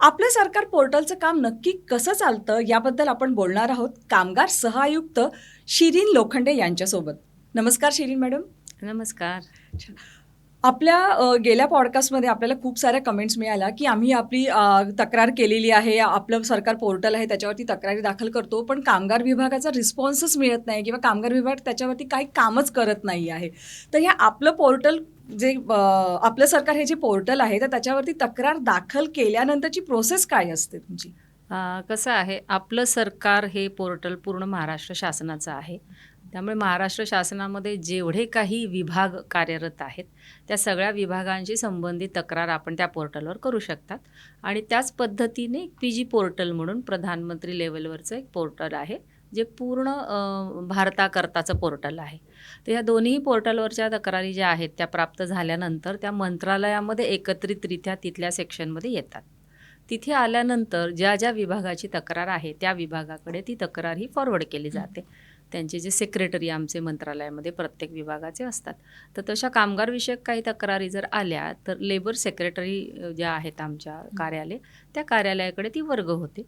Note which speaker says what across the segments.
Speaker 1: आपलं सरकार पोर्टलचं काम नक्की कसं चालतं याबद्दल आपण बोलणार आहोत कामगार सहआयुक्त शिरीन लोखंडे यांच्यासोबत. नमस्कार शिरीन मॅडम.
Speaker 2: नमस्कार.
Speaker 1: आपल्या गेल्या पॉडकास्टमध्ये आपल्याला खूप साऱ्या कमेंट्स मिळाल्या की आम्ही आपली तक्रार केलेली आहे आपलं सरकार पोर्टल आहे त्याच्यावरती तक्रारी दाखल करतो पण कामगार विभागाचा रिस्पॉन्सच मिळत नाही किंवा कामगार विभाग त्याच्यावरती काही कामच करत नाही आहे. तर हे आपलं पोर्टल जे आपलं सरकार हे जे पोर्टल आहे तर त्याच्यावरती तक्रार दाखल केल्यानंतरची प्रोसेस काय असते तुमची?
Speaker 2: कसं आहे आपलं सरकार हे पोर्टल पूर्ण महाराष्ट्र शासनाचं आहे. त्यामुळे महाराष्ट्र शासनामध्ये जेवढे काही विभाग कार्यरत आहेत त्या सगळ्या विभागांशी संबंधित तक्रार आपण त्या पोर्टलवर करू शकतात. आणि त्याच पद्धतीने पी जी पोर्टल म्हणून प्रधानमंत्री लेवलवरचं एक पोर्टल आहे जे पूर्ण भारताकरताचं पोर्टल आहे. तर ह्या दोन्ही पोर्टलवरच्या तक्रारी ज्या आहेत त्या प्राप्त झाल्यानंतर त्या मंत्रालयामध्ये एकत्रितरित्या तिथल्या सेक्शनमध्ये येतात. तिथे आल्यानंतर ज्या ज्या विभागाची तक्रार आहे त्या विभागाकडे ती तक्रार ही फॉरवर्ड केली जाते. त्यांचे जे सेक्रेटरी आमचे मंत्रालयामध्ये प्रत्येक विभागाचे असतात. तर तशा कामगारविषयक काही तक्रारी जर आल्या तर लेबर सेक्रेटरी ज्या आहेत आमच्या कार्यालय त्या कार्यालयाकडे ती वर्ग होते.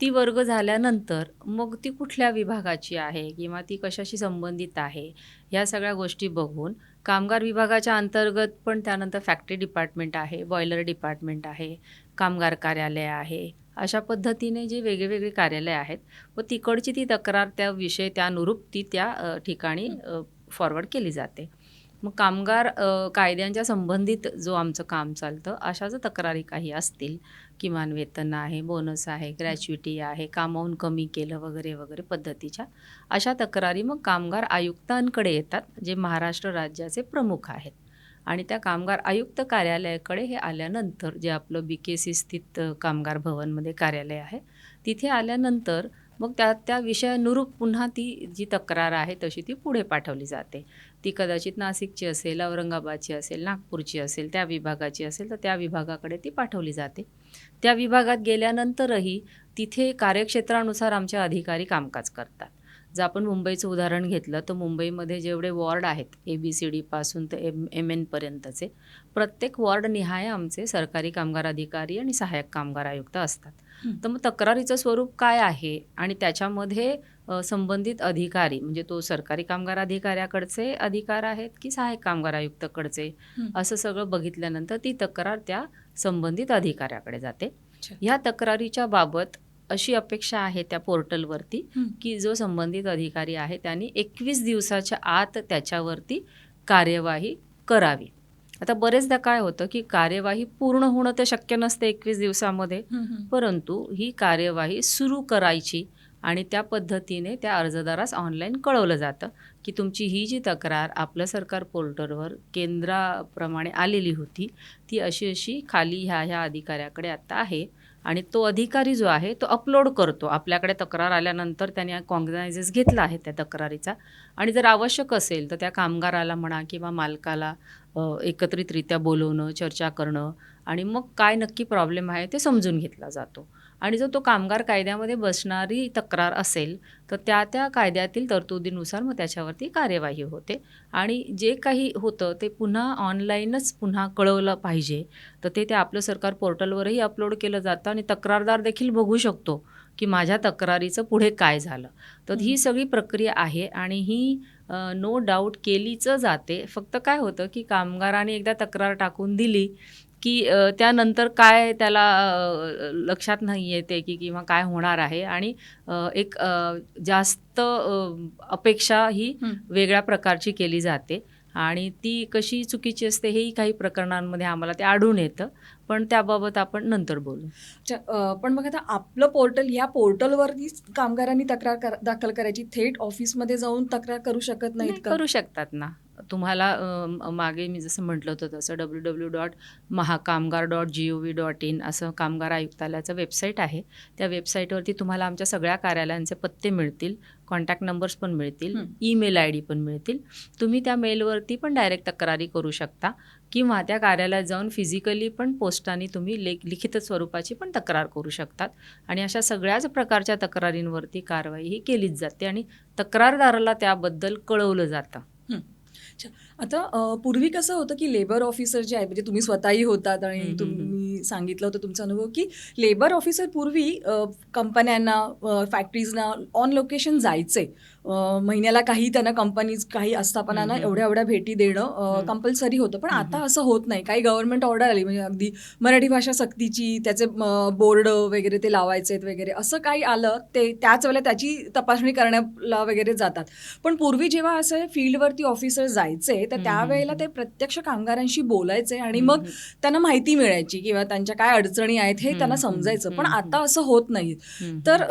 Speaker 2: ती वर्ग झाल्यानंतर मग ती कुठल्या विभागाची आहे किंवा ती कशाशी संबंधित आहे ह्या सगळ्या गोष्टी बघून कामगार विभागाच्या अंतर्गत पण त्यानंतर फॅक्टरी डिपार्टमेंट आहे बॉयलर डिपार्टमेंट आहे कामगार कार्यालय आहे अशा पद्धतीने जे वेगवेगळे कार्यालय आहेत व तिकडची ती तक्रार त्या विषय त्यानुरूप ती त्या ठिकाणी फॉरवर्ड केली जाते. मग कामगार कायद्यांच्या संबंधित जो आमचं काम चालतं अशा जर तक्रारी काही असतील? किमान वेतन आहे बोनस आहे ग्रॅच्युटी आहे कामावून कमी केलं वगैरे वगैरे पद्धतीच्या अशा तक्रारी मग कामगार आयुक्तांकडे येतात जे महाराष्ट्र राज्याचे प्रमुख आहेत. आणि त्या कामगार आयुक्त कार्यालयाकडे हे आल्यानंतर जे आपलं बी के सी स्थित कामगार भवनमध्ये कार्यालय आहे तिथे आल्यानंतर मग त्या त्या विषयानुरूप पुन्हा ती जी तक्रार आहे तशी ती पुढे पाठवली जाते. ती कदाचित नाशिकची असेल औरंगाबादची असेल नागपूरची असेल त्या विभागाची असेल तर त्या विभागाकडे ती पाठवली जाते. त्या विभागात गेल्यानंतरही तिथे कार्यक्षेत्रानुसार आमच्या अधिकारी कामकाज करतात. जर आपण मुंबईचं उदाहरण घेतलं तर मुंबईमध्ये जेवढे वॉर्ड आहेत ए बी सी डीपासून ते एम एम एनपर्यंतचे प्रत्येक वॉर्ड निहाय आमचे सरकारी कामगार अधिकारी आणि सहाय्यक कामगार आयुक्त असतात. तर मग तक्रारीचं स्वरूप काय आहे आणि त्याच्यामध्ये संबंधित अधिकारी म्हणजे तो सरकारी कामगार अधिकाऱ्याकडचे अधिकार आहेत की सहाय्यक कामगार आयुक्तकडचे. असं सगळं बघितल्यानंतर ती तक्रार त्या संबंधित अधिकाऱ्याकडे जाते. ह्या तक्रारीच्या बाबत अशी अपेक्षा आहे त्या पोर्टलवरती. की जो संबंधित अधिकारी आहे त्यांनी एकवीस दिवसाच्या आत त्याच्यावरती कार्यवाही करावी. आता बरेचदा काय होतं की कार्यवाही पूर्ण होणं तर शक्य नसते एकवीस दिवसामध्ये परंतु ही कार्यवाही सुरू करायची आणि त्या पद्धतीने त्या अर्जदारास ऑनलाईन कळवलं जातं की तुमची ही जी तक्रार आपलं सरकार पोर्टलवर केंद्राप्रमाणे आलेली होती ती अशी अशी खाली ह्या ह्या अधिकाऱ्याकडे आत्ता आहे. आणि तो अधिकारी जो आहे तो अपलोड करतो. आपल्याकडे तक्रार आल्यानंतर त्याने कॉग्नायझेस घेतला आहे त्या तक्रारीचा. आणि जर आवश्यक असेल तर त्या कामगाराला म्हणा किंवा मालकाला एकत्रितरित्या बोलवणं चर्चा करणं आणि मग काय नक्की प्रॉब्लेम आहे ते समजून घेतला जातो. आणि जर तो कामगार कायद्यामध्ये बसणारी तक्रार असेल तर त्या त्या कायद्यातील तरतुदीनुसार मग त्याच्यावरती कार्यवाही होते. आणि जे काही होतं ते पुन्हा ऑनलाईनच पुन्हा कळवलं पाहिजे. तर ते त्या आपलं सरकार पोर्टलवरही अपलोड केलं जातं आणि तक्रारदार देखील बघू शकतो की माझ्या तक्रारीचं पुढे काय झालं. तर ही सगळी प्रक्रिया आहे आणि ही नो डाऊट केलीच जाते. फक्त काय होतं की कामगाराने एकदा तक्रार टाकून दिली की त्यानंतर काय त्याला लक्षात नाही येते की किंवा काय होणार आहे आणि एक जास्त अपेक्षा ही. वेगळ्या प्रकारची केली जाते आणि ती कशी चुकीची असते हेही काही प्रकरणांमध्ये आम्हाला ते आढळून येतं. पण त्याबाबत आपण नंतर बोलू.
Speaker 1: पण मग आता आपलं पोर्टल ह्या पोर्टलवरती कामगारांनी तक्रार कर- दाखल करायची थेट ऑफिसमध्ये जाऊन तक्रार करू शकत नाहीत
Speaker 2: नाही, करू शकतात ना. तुम्हाला मागे मी जसं म्हटलं होतं तसं W W dot Mahakamgar dot G O V dot in असं कामगार आयुक्तालयाचं वेबसाईट आहे. त्या वेबसाईटवरती तुम्हाला आमच्या सगळ्या कार्यालयांचे पत्ते मिळतील कॉन्टॅक्ट नंबर्स पण मिळतील. ईमेल आय डी पण मिळतील. तुम्ही त्या मेलवरती पण डायरेक्ट तक्रारी करू शकता किंवा त्या कार्यालयात जाऊन फिजिकली पण पोस्टाने तुम्ही लेख लिखित स्वरूपाची पण तक्रार करू शकतात. आणि अशा सगळ्याच प्रकारच्या तक्रारींवरती कारवाई ही केलीच जाते आणि तक्रारदाराला त्याबद्दल कळवलं जातं.
Speaker 1: 就 आता पूर्वी कसं होतं की लेबर ऑफिसर जे आहेत म्हणजे तुम्ही स्वतःही होतात आणि तुम्ही सांगितलं होतं तुमचा अनुभव की लेबर ऑफिसर पूर्वी कंपन्यांना फॅक्टरीजना ऑन लोकेशन जायचे महिन्याला काही त्यांना कंपनीज काही आस्थापनांना. एवढ्या एवढ्या भेटी देणं. कंपल्सरी होतं पण आता. असं होत नाही काही गव्हर्नमेंट ऑर्डर आली म्हणजे अगदी मराठी भाषा सक्तीची त्याचे बोर्ड वगैरे ते लावायचे वगैरे असं काही आलं ते त्याच वेळेला त्याची तपासणी करण्याला वगैरे जातात पण पूर्वी जेव्हा असं फील्डवरती ऑफिसर जायचे तर त्यावेळेला. ते प्रत्यक्ष कामगारांशी बोलायचे आणि मग त्यांना माहिती मिळायची किंवा त्यांच्या काय अडचणी आहेत हे त्यांना समजायचं. पण आता असं होत नाही तर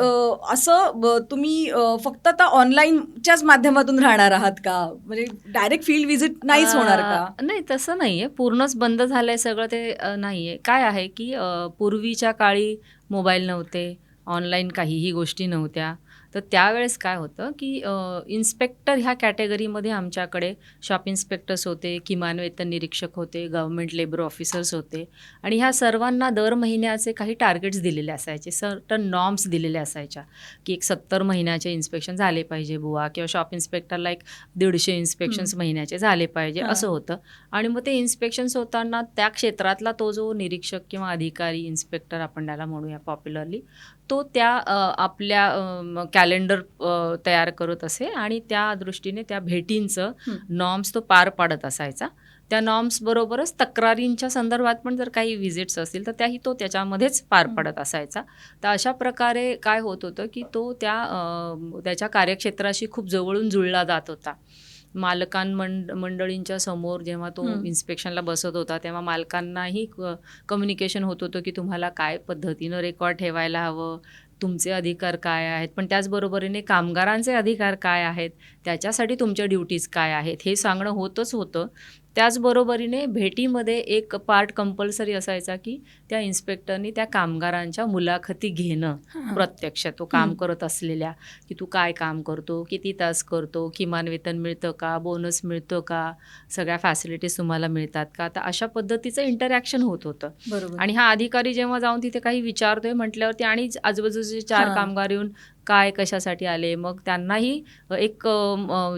Speaker 1: असं तुम्ही फक्त आता ऑनलाईनच्याच माध्यमातून राहणार आहात का? म्हणजे डायरेक्ट फील्ड व्हिजिट नाहीच होणार का?
Speaker 2: नाही तसं नाहीये. पूर्णच बंद झालंय सगळं ते नाहीये. काय आहे की पूर्वीच्या काळी मोबाईल नव्हते ऑनलाईन काहीही गोष्टी नव्हत्या. तर त्यावेळेस काय होतं की इन्स्पेक्टर ह्या कॅटेगरीमध्ये आमच्याकडे शॉप इन्स्पेक्टर्स होते किमान वेतन निरीक्षक होते गव्हर्मेंट लेबर ऑफिसर्स होते. आणि ह्या सर्वांना दर महिन्याचे काही टार्गेट्स दिलेले असायचे सर्टन नॉर्म्स दिलेल्या असायच्या की एक सत्तर महिन्याचे इन्स्पेक्शन झाले पाहिजे बुवा किंवा शॉप इन्स्पेक्टरला एक दीडशे इन्स्पेक्शन्स महिन्याचे झाले पाहिजे. असं होतं. आणि मग ते इन्स्पेक्शन्स होताना त्या क्षेत्रातला तो जो निरीक्षक किंवा अधिकारी इन्स्पेक्टर आपण त्याला म्हणूया पॉप्युलरली तो त्या आपल्या कॅलेंडर तयार करत असे आणि त्या दृष्टीने त्या भेटींचं. नॉर्म्स तो पार पाडत असायचा त्या नॉर्म्स बरोबरच तक्रारींच्या संदर्भात पण जर काही व्हिजिट्स असतील तर त्याही तो त्याच्यामध्येच पार. पाडत असायचा तर अशा प्रकारे काय होत होतं की तो त्या त्याच्या कार्यक्षेत्राशी खूप जवळून जुळला जात होता मालकां मंड मंडळींच्या समोर जेव्हा तो. इन्स्पेक्शनला बसत होता तेव्हा मालकांनाही कम्युनिकेशन होत होतं की तुम्हाला काय पद्धतीनं रेकॉर्ड ठेवायला हवं तुमचे अधिकार काय आहेत? पण त्याचबरोबरीने कामगारांचे अधिकार काय आहेत? त्याच्यासाठी तुमच्या ड्युटीज काय आहेत? हे सांगणं होतच होतं. त्याचबरोबरीने भेटीमध्ये एक पार्ट कंपल्सरी असायचा की त्या इन्स्पेक्टरनी त्या कामगारांच्या मुलाखती घेणं. प्रत्यक्ष तो काम. करत असलेल्या की तू काय काम करतो किती तास करतो किमान वेतन मिळतं का बोनस मिळतं का सगळ्या फॅसिलिटीज तुम्हाला मिळतात का तर अशा पद्धतीचं इंटरॅक्शन होत होतं
Speaker 1: बरोबर
Speaker 2: आणि हा अधिकारी जेव्हा जाऊन तिथे काही विचारतोय म्हटल्यावरती आणि आजूबाजूचे चार. कामगार येऊन काय कशासाठी आले मग त्यांनाही एक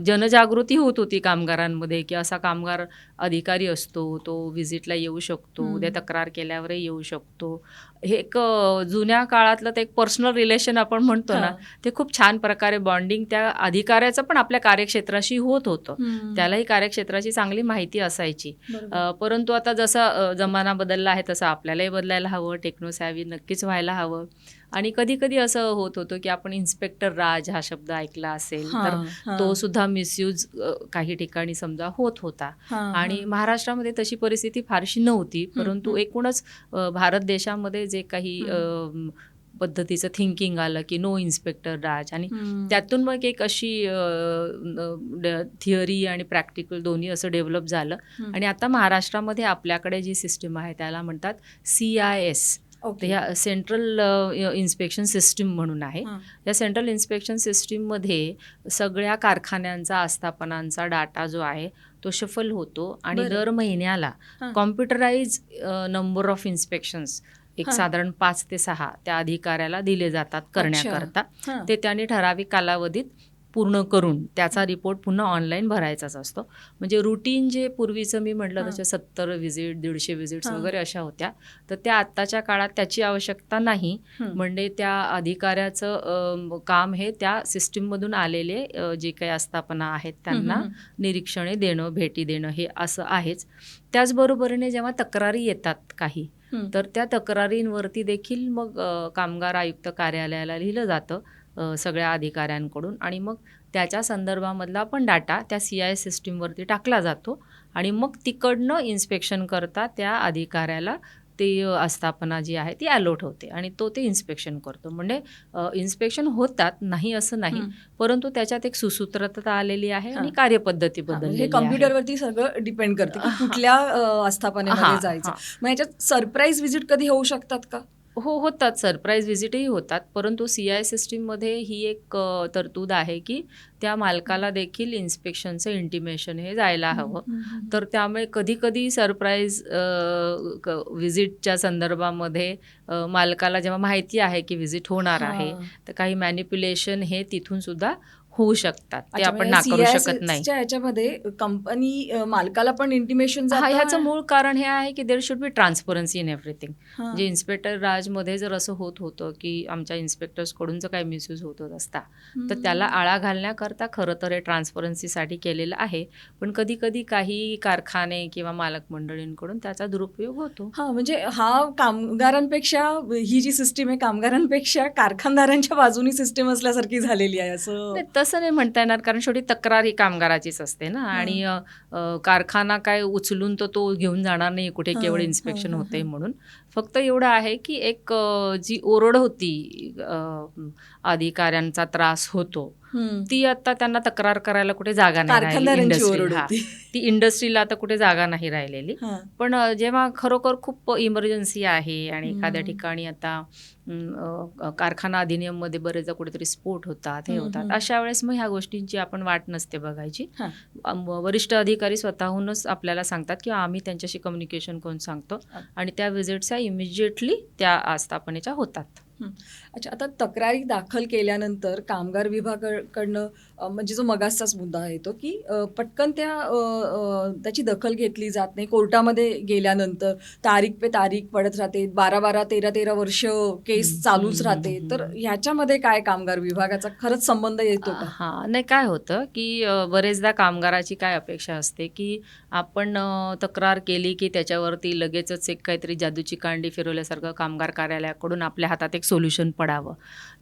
Speaker 2: जनजागृती होत होती कामगारांमध्ये की असा कामगार अधिकारी असतो तो व्हिजिटला येऊ शकतो. उद्या तक्रार केल्यावरही येऊ शकतो हे एक जुन्या काळातलं ते एक पर्सनल रिलेशन आपण म्हणतो ना. ते खूप छान प्रकारे बॉन्डिंग त्या अधिकाऱ्याचं पण आपल्या कार्यक्षेत्राशी होत होतं. त्यालाही कार्यक्षेत्राची चांगली माहिती असायची परंतु आता जसा जमाना बदलला आहे तसं आपल्यालाही बदलायला हवं टेक्नो सॅव्ही नक्कीच व्हायला हवं आणि कधी कधी असं होत होतं की आपण इन्स्पेक्टर राज हा शब्द ऐकला असेल तर. तो सुद्धा मिसयूज काही ठिकाणी समजा होत होता आणि. महाराष्ट्रामध्ये तशी परिस्थिती फारशी नव्हती परंतु. एकूणच भारत देशामध्ये जे काही पद्धतीचं थिंकिंग आलं की नो इन्स्पेक्टर राज आणि. त्यातून मग एक अशी थिअरी आणि प्रॅक्टिकल दोन्ही असं डेव्हलप झालं. आणि आता महाराष्ट्रामध्ये आपल्याकडे जी सिस्टीम आहे त्याला म्हणतात सी आय एस. ह्या सेंट्रल इन्स्पेक्शन सिस्टीम म्हणून आहे. या सेंट्रल इन्स्पेक्शन सिस्टीममध्ये सगळ्या कारखान्यांचा आस्थापनांचा डाटा जो आहे तो शफल होतो आणि. दर महिन्याला. कॉम्प्युटराईज नंबर ऑफ इन्स्पेक्शन्स एक. साधारण पाच ते सहा त्या अधिकाऱ्याला दिले जातात करण्याकरता. ते त्याने ठराविक कालावधीत पूर्ण करून त्याचा रिपोर्ट पुन्हा ऑनलाईन भरायचाच असतो म्हणजे रुटीन जे पूर्वीचं मी म्हटलं. तसे सत्तर व्हिजिट दीडशे व्हिजिट्स
Speaker 1: हां.
Speaker 2: वगैरे अशा होत्या तर त्या आत्ताच्या काळात त्याची आवश्यकता नाही. म्हणजे त्या अधिकाऱ्याचं काम हे त्या सिस्टीममधून आलेले जे काही आस्थापना आहेत त्यांना निरीक्षणे देणं भेटी देणं हे असं आहेच त्याचबरोबरीने जेव्हा तक्रारी येतात काही. तर त्या तक्रारींवरती देखील मग कामगार आयुक्त कार्यालयाला लिहिलं जातं सगळ्या अधिकाऱ्यांकडून आणि मग त्याच्या संदर्भामधला पण डाटा त्या सी आय सिस्टीमवरती टाकला जातो आणि मग तिकडनं इन्स्पेक्शन करता त्या अधिकाऱ्याला ते आस्थापना जी आहे ती अलॉट होते आणि तो ते इन्स्पेक्शन करतो म्हणजे इन्स्पेक्शन होतात नाही असं नाही. परंतु त्याच्यात एक सुसूत्रता आलेली आहे आणि. कार्यपद्धती
Speaker 1: हां, म्हणजे हे
Speaker 2: आहे
Speaker 1: कम्प्युटरवरती सगळं डिपेंड करते की. कुठल्या आस्थापनेमध्ये जायचं. मग याच्यात सरप्राईज व्हिजिट कधी होऊ शकतात का
Speaker 2: हो होतात सरप्राईज व्हिजिटही होतात परंतु सी आय सिस्टीममध्ये ही एक तरतूद आहे की त्या मालकाला देखील इन्स्पेक्शनचं इंटिमेशन हे जायला हवं. तर त्यामुळे कधी कधी सरप्राईज व्हिजिटच्या संदर्भामध्ये मालकाला जेव्हा माहिती आहे की व्हिजिट होणार आहे. तर काही मॅनिप्युलेशन हे तिथून सुद्धा. होऊ शकतात. ते आपण
Speaker 1: म्हणजे
Speaker 2: नाकारू शकत नाही.
Speaker 1: च्या ह्याच्यामध्ये कंपनी मालकाला पण इंटिमेशन
Speaker 2: ह्याचं मूळ कारण हे आहे की there should be transparency in everything जे इन्स्पेक्टर राजमध्ये जर असं होत होतं की आमच्या इन्स्पेक्टर्सकडून जर काही मिसयूज होत होत असता तर त्याला आळा घालण्याकरता खरं तर हे ट्रान्सपरन्सीसाठी केलेलं आहे. पण कधी कधी काही कारखाने किंवा मालक मंडळींकडून त्याचा दुरुपयोग होतो.
Speaker 1: हा म्हणजे हा कामगारांपेक्षा ही जी सिस्टीम आहे कामगारांपेक्षा कारखानदारांच्या बाजूनी सिस्टीम असल्यासारखी झालेली आहे असं?
Speaker 2: तसं नाही म्हणता येणार कारण शेवटी तक्रार ही कामगाराचीच असते ना आणि कारखाना काय उचलून तर तो घेऊन जाणार नाही कुठे केवळ इन्स्पेक्शन होते. म्हणून फक्त एवढं आहे की एक जी ओरड होती अधिकाऱ्यांचा त्रास होतो. ती आता त्यांना तक्रार करायला कुठे जागा नाही इंडस्ट्री ती इंडस्ट्रीला आता कुठे जागा नाही राहिलेली. पण जेव्हा खरोखर खूप इमर्जन्सी आहे आणि एखाद्या. ठिकाणी आता कारखाना अधिनियममध्ये बरेचदा कुठेतरी स्फोट होतात हे होतात. अशा वेळेस मग ह्या गोष्टींची आपण वाट नसते बघायची वरिष्ठ अधिकारी स्वतःहूनच आपल्याला सांगतात की आम्ही त्यांच्याशी कम्युनिकेशन करून सांगतो. आणि त्या विजिट्सच्या इमिजिएटली त्या आस्थापनेच्या होतात
Speaker 1: अच्छा आता तक्रारी दाखल केल्यानंतर कामगार विभागाकडनं म्हणजे जो मगासचाच मुद्दा आहे तो की पटकन त्या त्याची दखल घेतली जात नाही. कोर्टामध्ये गेल्यानंतर तारीख पे तारीख पडत राहते. बारा बारा तेरा तेरा वर्ष केस चालूच राहते. तर. ह्याच्यामध्ये काय कामगार विभागाचा खरंच संबंध येतो का?
Speaker 2: हां नाही काय होतं की बरेचदा कामगाराची काय अपेक्षा असते की आपण तक्रार केली की त्याच्यावरती लगेचच एक काहीतरी जादूची कांडी फिरवल्यासारखं कामगार कार्यालयाकडून आपल्या हातात एक सोल्युशन पडावं.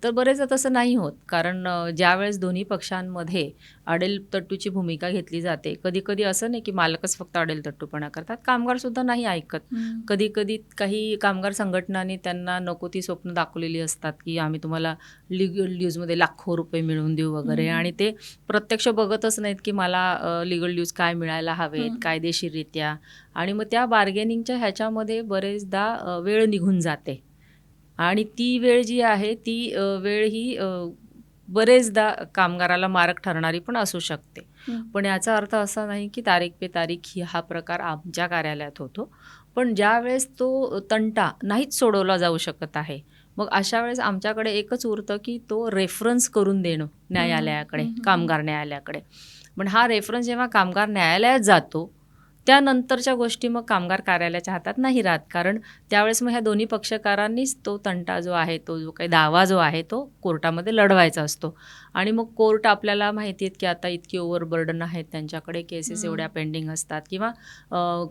Speaker 2: तर बरेचदा तसं नाही होत. कारण ज्यावेळेस दोन्ही पक्षांमध्ये अडेलतट्टूची भूमिका घेतली जाते कधी कधी असं नाही की मालकच फक्त अडेलतट्टूपणा करतात. कामगारसुद्धा नाही ऐकत. कधी कधी काही कामगार संघटनांनी त्यांना नको ती स्वप्न दाखवलेली असतात की आम्ही तुम्हाला लिगल ड्यूजमध्ये लाखो रुपये मिळवून देऊ वगैरे. आणि ते प्रत्यक्ष बघतच नाहीत की मला लिगल ड्यूज काय मिळायला हवेत. कायदेशीररित्या. आणि मग त्या बार्गेनिंगच्या ह्याच्यामध्ये बरेचदा वेळ निघून जाते. आणि ती वेळ जी आहे ती वेळ ही बरेचदा कामगाराला मारक ठरणारी पण असू शकते. पण याचा अर्थ असा नाही की तारीख पे तारीख ही हा प्रकार आमच्या कार्यालयात होतो पण ज्या वेळेस तो तंटा नाहीच सोडवला जाऊ शकत आहे मग अशा वेळेस आमच्याकडे एकच उरतं की तो रेफरन्स करून देणं न्यायालयाकडे. कामगार न्यायालयाकडे पण हा रेफरन्स जेव्हा कामगार न्यायालयात जातो त्यानंतरच्या गोष्टी मग कामगार कार्यालयाच्या हातात नाही राहत. कारण त्यावेळेस मग ह्या दोन्ही पक्षकारांनीच तो तंटा जो आहे तो जो काही दावा जो आहे तो कोर्टामध्ये लढवायचा असतो. आणि मग कोर्ट आपल्याला माहिती आहेत की आता इतकी ओव्हरबर्डन आहेत त्यांच्याकडे केसेस. एवढ्या पेंडिंग असतात किंवा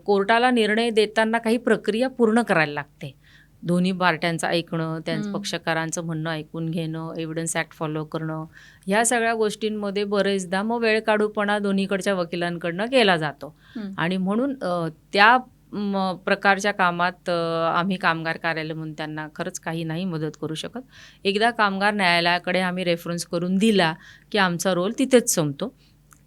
Speaker 2: कोर्टाला निर्णय देताना काही प्रक्रिया पूर्ण करायला लागते. दोन्ही पार्ट्यांचं ऐकणं त्यांचं. पक्षकारांचं म्हणणं ऐकून घेणं एव्हिडन्स ॲक्ट फॉलो करणं ह्या सगळ्या गोष्टींमध्ये बरेचदा मग वेळ काढूपणा दोन्हीकडच्या वकिलांकडनं केला जातो. आणि म्हणून त्या प्रकारच्या कामात आम्ही कामगार कार्यालय म्हणून त्यांना खरंच काही नाही मदत करू शकत एकदा कामगार न्यायालयाकडे आम्ही रेफरन्स करून दिला की आमचा रोल तिथेच संपतो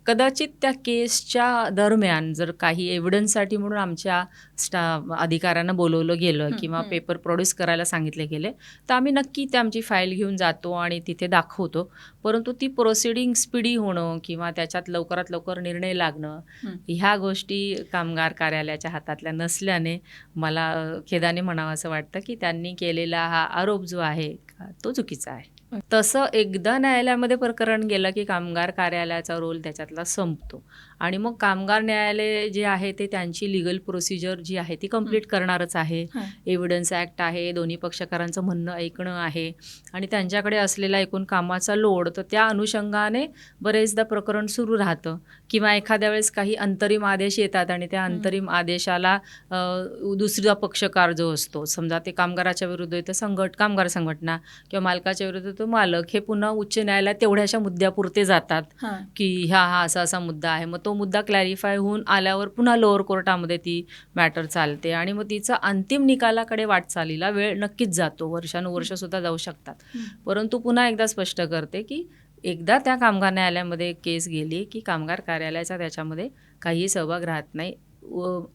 Speaker 2: कदाचित त्या केसच्या दरम्यान जर काही एव्हिडन्ससाठी म्हणून आमच्या स्टा अधिकाऱ्यांना बोलवलं गेलं किंवा. पेपर प्रोड्यूस करायला सांगितले गेले तर आम्ही नक्की ते आमची फाईल घेऊन जातो आणि तिथे दाखवतो परंतु ती प्रोसिडिंग स्पीडी होणं किंवा त्याच्यात लवकरात लवकर निर्णय लागणं. ह्या गोष्टी कामगार कार्यालयाच्या हातातल्या नसल्याने मला खेदाने म्हणावं असं वाटतं की त्यांनी केलेला हा आरोप जो आहे का, तो चुकीचा आहे तसं एकदा न्यायालयामध्ये प्रकरण गेलं की कामगार कार्यालयाचा रोल त्याच्यातला संपतो. आणि मग कामगार न्यायालय जे आहे ते त्यांची लिगल प्रोसिजर जी आहे ती कंप्लीट करणारच आहे. एव्हिडन्स ॲक्ट आहे दोन्ही पक्षकारांचं म्हणणं ऐकणं आहे आणि त्यांच्याकडे असलेला एकूण कामाचा लोड तर त्या अनुषंगाने बरेचदा प्रकरण सुरू राहतं किंवा एखाद्या वेळेस काही अंतरिम आदेश येतात आणि त्या. अंतरिम आदेशाला दुसरा पक्षकार जो असतो समजा ते कामगाराच्या विरुद्ध तर संघट कामगार संघटना किंवा मालकाच्या विरुद्ध तो मालक हे पुन्हा उच्च न्यायालयात तेवढ्याशा मुद्द्यापुरते जातात. की ह्या हा असा असा मुद्दा आहे मग तो मुद्दा क्लॅरिफाय होऊन आल्यावर पुन्हा लोअर कोर्टामध्ये ती मॅटर चालते. आणि मग तिचा अंतिम निकालाकडे वाटचालीला वेळ नक्कीच जातो. वर्षानुवर्षसुद्धा जाऊ शकतात. परंतु पुन्हा एकदा स्पष्ट करते की एकदा त्या कामगार न्यायालयामध्ये केस गेली की कामगार कार्यालयाचा त्याच्यामध्ये काहीही सहभाग राहत नाही.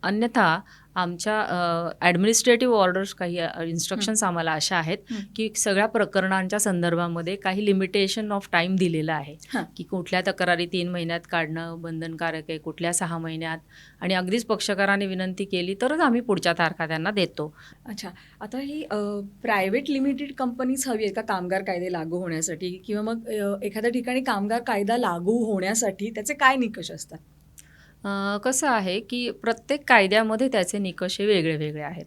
Speaker 2: अन्यथा आमच्या ॲडमिनिस्ट्रेटिव्ह ऑर्डर्स काही इन्स्ट्रक्शन्स आम्हाला अशा आहेत. की सगळ्या प्रकरणांच्या संदर्भामध्ये काही लिमिटेशन ऑफ टाईम दिलेलं आहे. की कुठल्या तक्रारी तीन महिन्यात काढणं बंधनकारक आहे कुठल्या सहा महिन्यात. आणि अगदीच पक्षकाराने विनंती केली तरच आम्ही पुढच्या तारखा त्यांना देतो.
Speaker 1: अच्छा. आता ही प्रायव्हेट लिमिटेड कंपनीज हवी आहे का कामगार कायदे लागू होण्यासाठी? किंवा मग एखाद्या ठिकाणी कामगार कायदा लागू होण्यासाठी त्याचे काय निकष असतात?
Speaker 2: कसं आहे की प्रत्येक कायद्यामध्ये त्याचे निकष हे वेगळे वेगळे आहेत.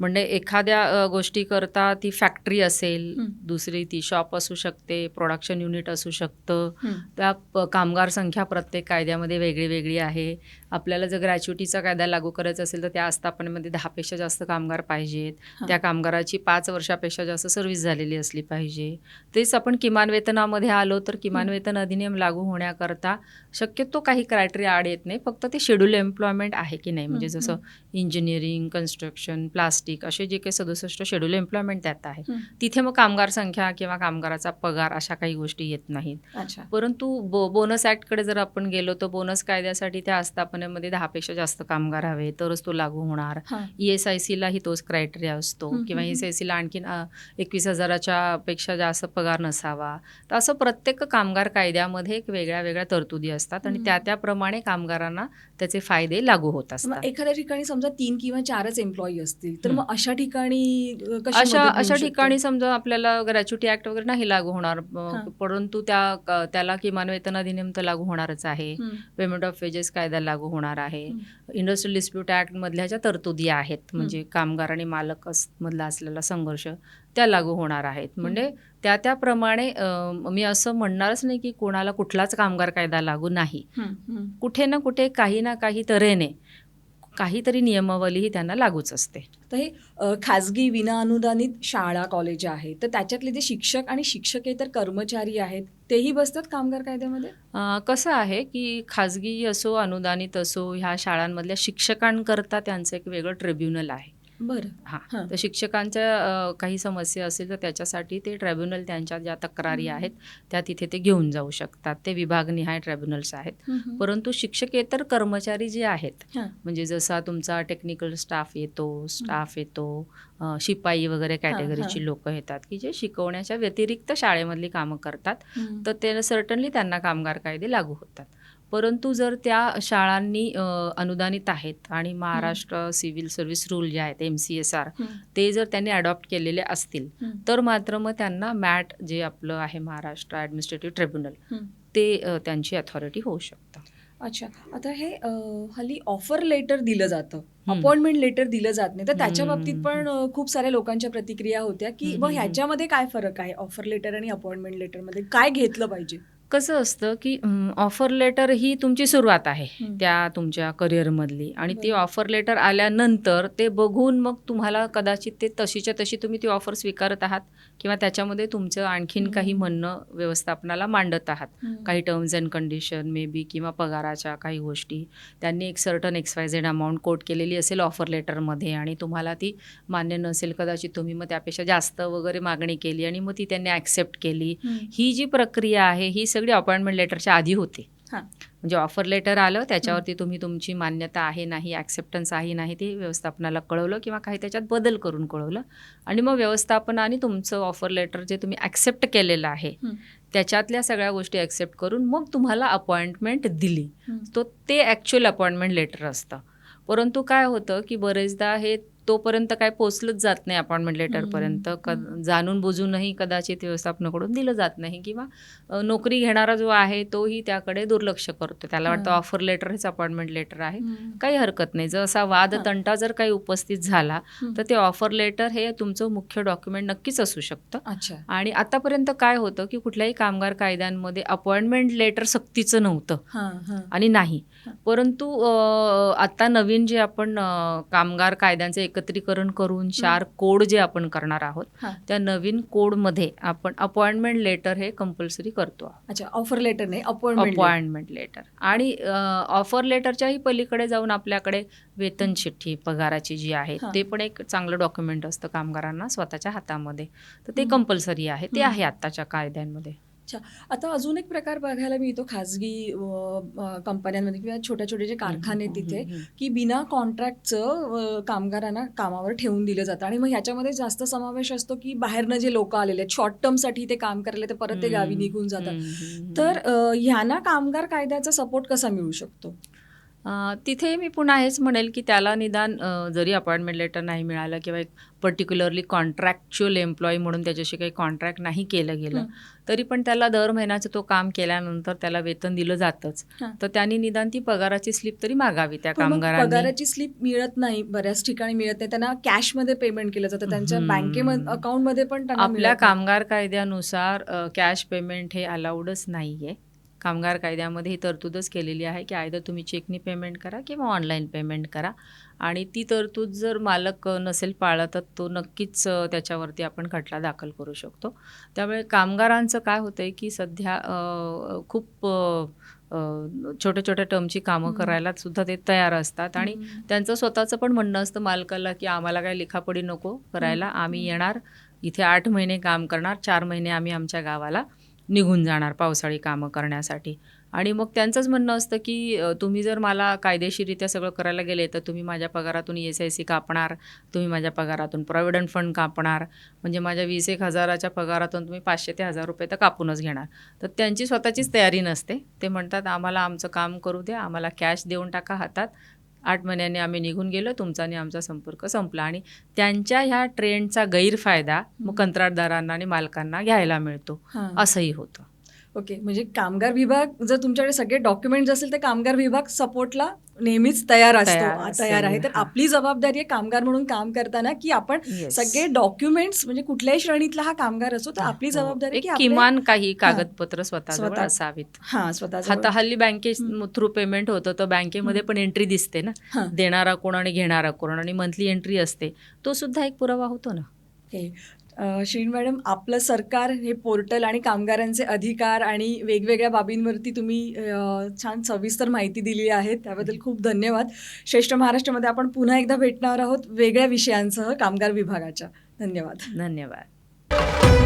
Speaker 2: म्हणजे एखाद्या अ, गोष्टीकरता ती फॅक्टरी असेल. दुसरी ती शॉप असू शकते प्रोडक्शन युनिट असू शकतं. त्या कामगार संख्या प्रत्येक कायद्यामध्ये वेगळी वेगळी आहे आपल्याला जर ग्रॅच्युटीचा कायदा लागू करायचा असेल तर त्या आस्थापनेमध्ये दहापेक्षा जास्त कामगार पाहिजेत. त्या कामगाराची पाच वर्षापेक्षा जास्त सर्व्हिस झालेली असली पाहिजे तेच आपण किमान वेतनामध्ये आलो तर किमान. वेतन अधिनियम लागू होण्याकरता शक्यतो काही क्रायटेरिया आड येत नाही फक्त ते शेड्यूल एम्प्लॉयमेंट आहे की नाही म्हणजे जसं इंजिनिअरिंग कन्स्ट्रक्शन प्लास्टिक असे जे काही सदुसष्ट शेड्यूल एम्प्लॉयमेंट त्यात आहे. तिथे मग कामगार संख्या किंवा कामगाराचा पगार अशा काही गोष्टी येत नाहीत.
Speaker 1: अच्छा.
Speaker 2: परंतु बो बोनस ॲक्टकडे जर आपण गेलो तर बोनस कायद्यासाठी त्या आस्थापनेमध्ये दहापेक्षा जास्त कामगार हवे. तरच तो लागू होणार.
Speaker 1: हां.
Speaker 2: ई एस आय सीलाही तोच क्रायटेरिया असतो. किंवा
Speaker 1: हं,
Speaker 2: ई एस आय सीला आणखीन एकवीस हजाराच्या पेक्षा जास्त पगार नसावा. तर असं प्रत्येक कामगार कायद्यामध्ये एक वेगळ्या वेगळ्या तरतुदी असतात आणि. त्या त्याप्रमाणे कामगारांना त्याचे फायदे लागू होत असतात.
Speaker 1: एखाद्या ठिकाणी समजा तीन किंवा चारच एम्प्लॉई असतील तर. मग अशा ठिकाणी
Speaker 2: अशा अशा? ठिकाणी समजा आपल्याला ग्रॅच्युटी ऍक्ट वगैरे नाही लागू होणार. परंतु त्या क- त्याला किमान वेतन अधिनियम तर लागू होणारच आहे. पेमेंट ऑफ वेजेस कायदा लागू होणार आहे. इंडस्ट्रियल डिस्प्यूट ऍक्ट मधल्या ज्या तरतुदी आहेत म्हणजे कामगार आणि मालक मधला असलेला संघर्ष त्या लागू होणार आहेत म्हणजे त्या त्याप्रमाणे मी असं म्हणणारच नाही की कोणाला कुठलाच कामगार कायदा लागू नाही. कुठे ना कुठे काही ना काही तऱ्हेने काहीतरी नियमावली ही त्यांना लागूच असते.
Speaker 1: तर हे खाजगी विनाअनुदानित शाळा कॉलेज आहेत तर त्याच्यातले जे शिक्षक आणि शिक्षकेतर कर्मचारी आहेत तेही बसतात कामगार कायद्यामध्ये?
Speaker 2: कसं आहे की खाजगी असो अनुदानित असो ह्या शाळांमधल्या शिक्षकांकरता त्यांचं एक वेगळं ट्रिब्युनल आहे.
Speaker 1: बरं
Speaker 2: हां. तर शिक्षकांच्या काही समस्या असेल तर त्याच्यासाठी ते ट्रायब्युनल त्यांच्या ज्या तक्रारी. आहेत त्या तिथे ते घेऊन जाऊ शकतात ते विभागनिहाय ट्रायब्युनल्स आहेत. परंतु शिक्षकेतर कर्मचारी जे आहेत. म्हणजे जसा तुमचा टेक्निकल स्टाफ येतो स्टाफ येतो शिपाई वगैरे कॅटेगरीची लोक येतात की जे शिकवण्याच्या व्यतिरिक्त शाळेमधली कामं करतात. तर ते सर्टनली त्यांना कामगार कायदे लागू होतात परंतु जर त्या शाळांनी अनुदानित आहेत आणि महाराष्ट्र सिव्हिल सर्व्हिस रूल जे आहेत एम सी एस आर. ते जर त्यांनी अडॉप्ट केलेले असतील. तर मात्र मग त्यांना मॅट जे आपलं आहे महाराष्ट्र ॲडमिनिस्ट्रेटिव्ह ट्रिब्युनल. ते त्यांची अथॉरिटी होऊ शकतं
Speaker 1: अच्छा आता हे हल्ली ऑफर लेटर दिलं जातं. अपॉइंटमेंट लेटर दिलं जात नाही तर त्याच्या. बाबतीत पण खूप साऱ्या लोकांच्या प्रतिक्रिया होत्या की मग. ह्याच्यामध्ये काय फरक आहे ऑफर लेटर आणि अपॉइंटमेंट लेटरमध्ये काय घेतलं पाहिजे
Speaker 2: कसं असतं की ऑफर लेटर ही तुमची सुरुवात आहे. त्या तुमच्या करिअरमधली आणि ती. ऑफर लेटर आल्यानंतर ते बघून मग तुम्हाला कदाचित ते तशीच्या तशी तुम्ही ती ऑफर स्वीकारत आहात किंवा त्याच्यामध्ये तुमचं आणखीन. काही म्हणणं व्यवस्थापनाला मांडत आहात. काही terms and condition may be किंवा पगाराच्या काही गोष्टी त्यांनी एक certain X Y Z amount quote केलेली असेल ऑफर लेटरमध्ये आणि तुम्हाला ती मान्य नसेल कदाचित तुम्ही मग त्यापेक्षा जास्त वगैरे मागणी केली आणि मग ती त्यांनी ॲक्सेप्ट केली.
Speaker 1: ही
Speaker 2: जी प्रक्रिया आहे ही सगळी अपॉइंटमेंट लेटरच्या आधी होते. म्हणजे ऑफर लेटर आलं त्याच्यावरती तुम्ही तुमची मान्यता आहे नाही ॲक्सेप्टन्स आहे नाही ते व्यवस्थापनाला कळवलं किंवा काही त्याच्यात बदल करून कळवलं आणि मग व्यवस्थापनाने तुमचं ऑफर लेटर जे तुम्ही ॲक्सेप्ट केलेलं आहे. त्याच्यातल्या सगळ्या गोष्टी ॲक्सेप्ट करून मग तुम्हाला अपॉइंटमेंट दिली. तो ते ॲक्च्युअल अपॉइंटमेंट लेटर असतं परंतु काय होतं की बरेचदा हे तोपर्यंत काय पोचलंच जात नाही अपॉइंटमेंट लेटरपर्यंत क. जाणून बुजूनही कदाचित व्यवस्थापनाकडून दिलं जात नाही किंवा नोकरी घेणारा जो आहे तोही त्याकडे दुर्लक्ष करतो त्याला वाटतं. ऑफर लेटर हेच अपॉइंटमेंट लेटर आहे. काही हरकत नाही जर असा वाद. तंटा जर काही उपस्थित झाला. तर ते ऑफर लेटर हे तुमचं मुख्य डॉक्युमेंट नक्कीच असू शकतं
Speaker 1: अच्छा
Speaker 2: आणि आतापर्यंत काय होतं की कुठल्याही कामगार कायद्यांमध्ये अपॉइंटमेंट लेटर सक्तीचं नव्हतं आणि नाही. परंतु आता नवीन जे आपण कामगार कायद्यांचे एकत्रीकरण करून चार कोड जे आपण करणार आहोत. त्या नवीन कोडमध्ये आपण अपॉइंटमेंट लेटर हे कंपल्सरी करतो
Speaker 1: अच्छा ऑफर लेटर नाही अपॉइंटमेंट
Speaker 2: अपॉइंटमेंट लेटर आणि ऑफर लेटरच्याही पलीकडे जाऊन आपल्याकडे वेतन चिठ्ठी पगाराची जी आहे. ते पण एक चांगलं डॉक्युमेंट असतं कामगारांना स्वतःच्या हातामध्ये तर ते. कंपल्सरी आहे ते. आहे आत्ताच्या कायद्यांमध्ये
Speaker 1: अच्छा. आता अजून एक प्रकार बघायला मिळतो खाजगी कंपन्यांमध्ये किंवा छोट्या छोटे जे कारखाने तिथे की बिना कॉन्ट्रॅक्टचं कामगारांना कामावर ठेवून दिलं जातं. आणि मग ह्याच्यामध्ये जास्त समावेश असतो की बाहेरनं जे लोक आलेले आहेत शॉर्ट टर्मसाठी ते काम करायला ते परत ते गावी निघून जातात. तर ह्यांना कामगार कायद्याचा सपोर्ट कसा मिळू शकतो?
Speaker 2: तिथे मी पुन्हा हेच म्हणेल की त्याला निदान जरी अपॉइंटमेंट लेटर नाही मिळालं किंवा एक पर्टिक्युलरली कॉन्ट्रॅक्च्युअल एम्प्लॉई म्हणून त्याच्याशी काही कॉन्ट्रॅक्ट नाही केलं गेलं. तरी पण त्याला दर महिन्याचं तो काम केल्यानंतर त्याला वेतन दिलं जातंच. तर त्यांनी निदान ती पगाराची स्लिप तरी मागावी त्या कामगारांनी
Speaker 1: पगाराची स्लिप मिळत नाही बऱ्याच ठिकाणी मिळत नाही त्यांना कॅशमध्ये पेमेंट केलं जातं त्यांच्या. बँकेमध्ये अकाउंटमध्ये पण
Speaker 2: आपल्या. कामगार कायद्यानुसार कॅश पेमेंट हे अलाउडच नाही आहे कामगार कायद्यामध्ये ही तरतूदच केलेली आहे की आयदर तुम्ही चेकनी पेमेंट करा किंवा ऑनलाईन पेमेंट करा आणि ती तरतूद जर मालक नसेल पाळत तर तो नक्कीच त्याच्यावरती आपण खटला दाखल करू शकतो त्यामुळे कामगारांचं काय होतं आहे की सध्या खूप छोट्या छोट्या टर्मची कामं. करायला सुद्धा ते तयार असतात आणि. त्यांचं स्वतःचं पण म्हणणं असतं मालकाला की आम्हाला काय लिखापडी नको करायला आम्ही. येणार इथे आठ महिने काम करणार चार महिने आम्ही आमच्या गावाला निघून जाणार पावसाळी कामं करण्यासाठी. आणि मग त्यांचंच म्हणणं असतं की तुम्ही जर मला कायदेशीररित्या सगळं करायला गेले तर तुम्ही माझ्या पगारातून एस आय सी कापणार तुम्ही माझ्या पगारातून प्रॉव्हिडंट फंड कापणार. म्हणजे माझ्या वीस एक हजाराच्या पगारातून तुम्ही पाचशे ते हजार रुपये तर कापूनच घेणार. तर त्यांची स्वतःचीच तयारी नसते. ते म्हणतात आम्हाला आमचं काम करू द्या आम्हाला कॅश देऊन टाका हातात आठ महिन्यांनी आम्ही निघून गेलो तुमचा आणि आमचा संपर्क संपला आणि त्यांच्या ह्या ट्रेंडचा गैरफायदा मग. कंत्राटदारांना आणि मालकांना घ्यायला मिळतो. असंही होतं
Speaker 1: ओके म्हणजे कामगार विभाग जर तुमच्याकडे सगळे डॉक्युमेंट असेल तर कामगार विभाग सपोर्टला नेहमीच तयार असतो
Speaker 2: तयार
Speaker 1: आहे तर. आपली जबाबदारी आहे कामगार म्हणून काम करताना की आपण. सगळे डॉक्युमेंट्स म्हणजे कुठल्याही श्रेणीतला हा कामगार असो तर आपली
Speaker 2: हो.
Speaker 1: जबाबदारी
Speaker 2: किमान काही कागदपत्र
Speaker 1: स्वतः-
Speaker 2: असावीत
Speaker 1: हा स्वतःचा
Speaker 2: आता हल्ली बँके. थ्रू पेमेंट होतं तर बँकेमध्ये. पण एंट्री दिसते ना. देणारा कोण आणि घेणारा कोण आणि मंथली एंट्री असते तो सुद्धा एक पुरावा होतो ना
Speaker 1: शिरीन मॅडम आपलं सरकार हे पोर्टल आणि कामगारांचे अधिकार आणि वेगवेगळ्या बाबींवरती तुम्ही छान सविस्तर माहिती दिली आहे. त्याबद्दल खूप धन्यवाद. श्रेष्ठ महाराष्ट्रामध्ये आपण पुन्हा एकदा भेटणार आहोत वेगळ्या विषयांसह कामगार विभागाच्या. धन्यवाद.
Speaker 2: धन्यवाद.